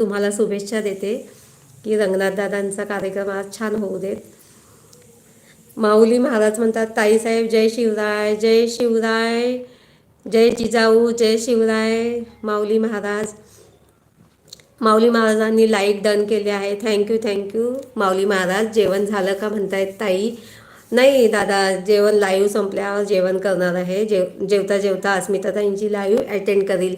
तुम्हाला शुभेच्छा देते की रंगनाथ दादांचा कार्यक्रम आज छान होऊ देत. माऊली महाराज म्हणतात ताईसाहेब जय शिवराय जय शिवराय जय जिजाऊ जय शिवराय. माऊली महाराज माऊली महाराजांनी लाईक डन केले आहे. थँक्यू थँक्यू माऊली महाराज जेवण झालं का म्हणतायत ताई? नाही दादा जेवण लाईव्ह संपल्यावर जेवण करणार आहे. जेव जेवता जेवता अस्मिताताईंची लाईव्ह अटेंड करील.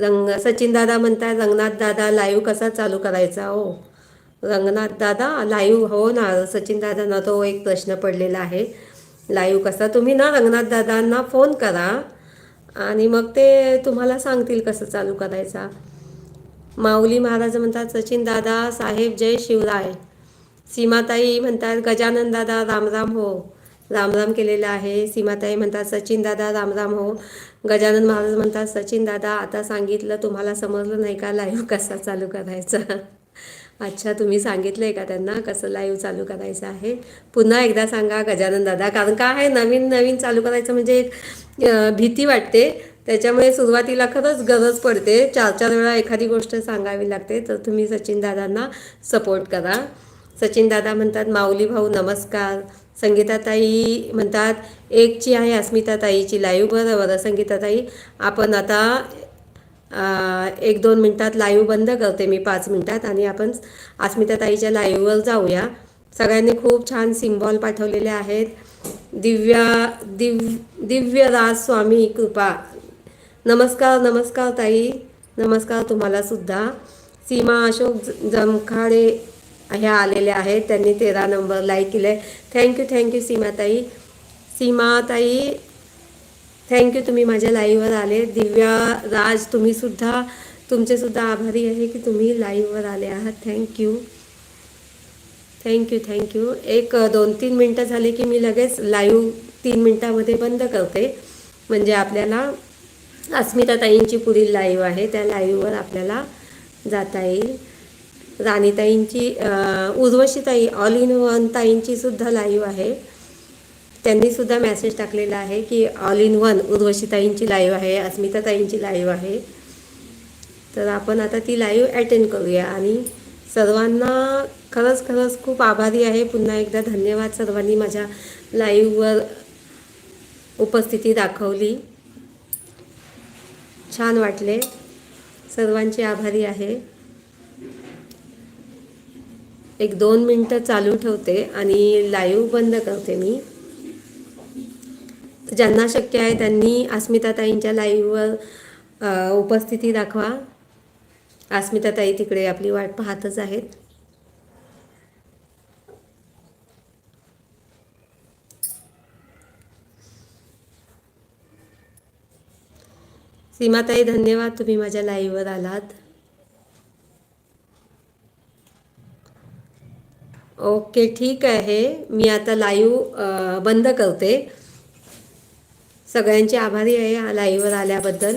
रंग सचिन दादा म्हणताय रंगनाथ दादा लाईव्ह कसा चालू करायचा हो? रंगनाथ दादा लाईव्ह हो ना. सचिन दादांना तो एक प्रश्न पडलेला आहे. लाईव्ह कसा? तुम्ही ना रंगनाथ दादांना फोन करा आणि मग ते तुम्हाला सांगतील कसं चालू करायचा. माऊली महाराज म्हणतात सचिन दादा साहेब जय शिवराय. सीमाताई म्हणतात गजानन दादा रामराम हो. रामराम केलेला आहे. सीमाताई म्हणतात सचिन दादा रामराम हो. गजानन महाराज म्हणतात सचिन दादा आता सांगितलं तुम्हाला समजलं नाही का लाईव्ह कसा चालू करायचा? अच्छा तुम्ही सांगितलं आहे का त्यांना कसं लाईव्ह चालू करायचं आहे? पुन्हा एकदा सांगा गजानन दादा कारण का आहे नवीन नवीन चालू करायचं म्हणजे एक भीती वाटते. त्याच्यामुळे सुरुवातीला खरंच गरज पडते. चार चार वेळा एखादी गोष्ट सांगावी लागते तर तुम्ही सचिन दादांना सपोर्ट करा. सचिन दादा म्हणतात माऊली भाऊ नमस्कार. संगीताताई म्हणतात एकची आहे अस्मिताताईची लाईव्ह बरं बरं संगीताताई. आपण आता एक दोन मिनटात लाईव्ह बंद करते मी पाच मिनटात आणि आपण अस्मिताताईच्या लाईव्हवर जाऊया. सगळ्यांनी खूप छान सिम्बॉल पाठवलेले आहेत. दिव्या दिव दिव्य राज स्वामी कृपा. नमस्कार नमस्कार ताई. नमस्कार तुम्हाला सुद्धा. सीमा अशोक ज- जमखाडे ह्या आलेल्या आहेत. त्यांनी तेरा नंबर लाईक केले थँक्यू थँक्यू सीमाताई. सीमाताई थँक्यू तुम्ही माझ्या लाईव्हवर आले. दिव्या राज तुम्हीसुद्धा तुमचेसुद्धा आभारी आहे की तुम्ही लाईव्हवर आले आहात. थँक्यू थँक्यू थँक्यू एक दोन तीन मिनटं झाली की मी लगेच लाईव्ह तीन मिनटामध्ये बंद करते. म्हणजे आपल्याला अस्मिताताईंची पुढील लाईव्ह आहे. त्या लाईव्हवर आपल्याला जाता येईल. राणीताईंची उर्वशीताई ऑल इन वन ताईंची सुद्धा लाईव्ह आहे. त्यांनी सुद्धा मेसेज टाकलेला आहे की ऑल इन वन उर्वशीताईंची लाईव्ह आहे अस्मिताताईंची लाईव्ह आहे. तर आपण आता ती लाईव्ह अटेंड करूया आणि सर्वांना खरंच खरंच खूप आभारी आहे. पुन्हा एकदा धन्यवाद सर्वांनी माझ्या लाईव्हवर उपस्थिती दाखवली. छान वाटले. सर्वांचे आभारी आहे. एक दोन मिनटं चालू ठेवते आणि लाईव्ह बंद करते मी. ज्यांना शक्य आहे त्यांनी अस्मिताताईंच्या लाईव्हवर उपस्थिती दाखवा. अस्मिताताई तिकडे आपली वाट पाहतच आहेत. सीमाताई धन्यवाद तुम्ही माझ्या लाईव्हवर आलात. ओके ठीक आहे. मी आता लाईव्ह बंद करते. सगळ्यांचे आभारी आहे लाईव्हवर आल्याबद्दल.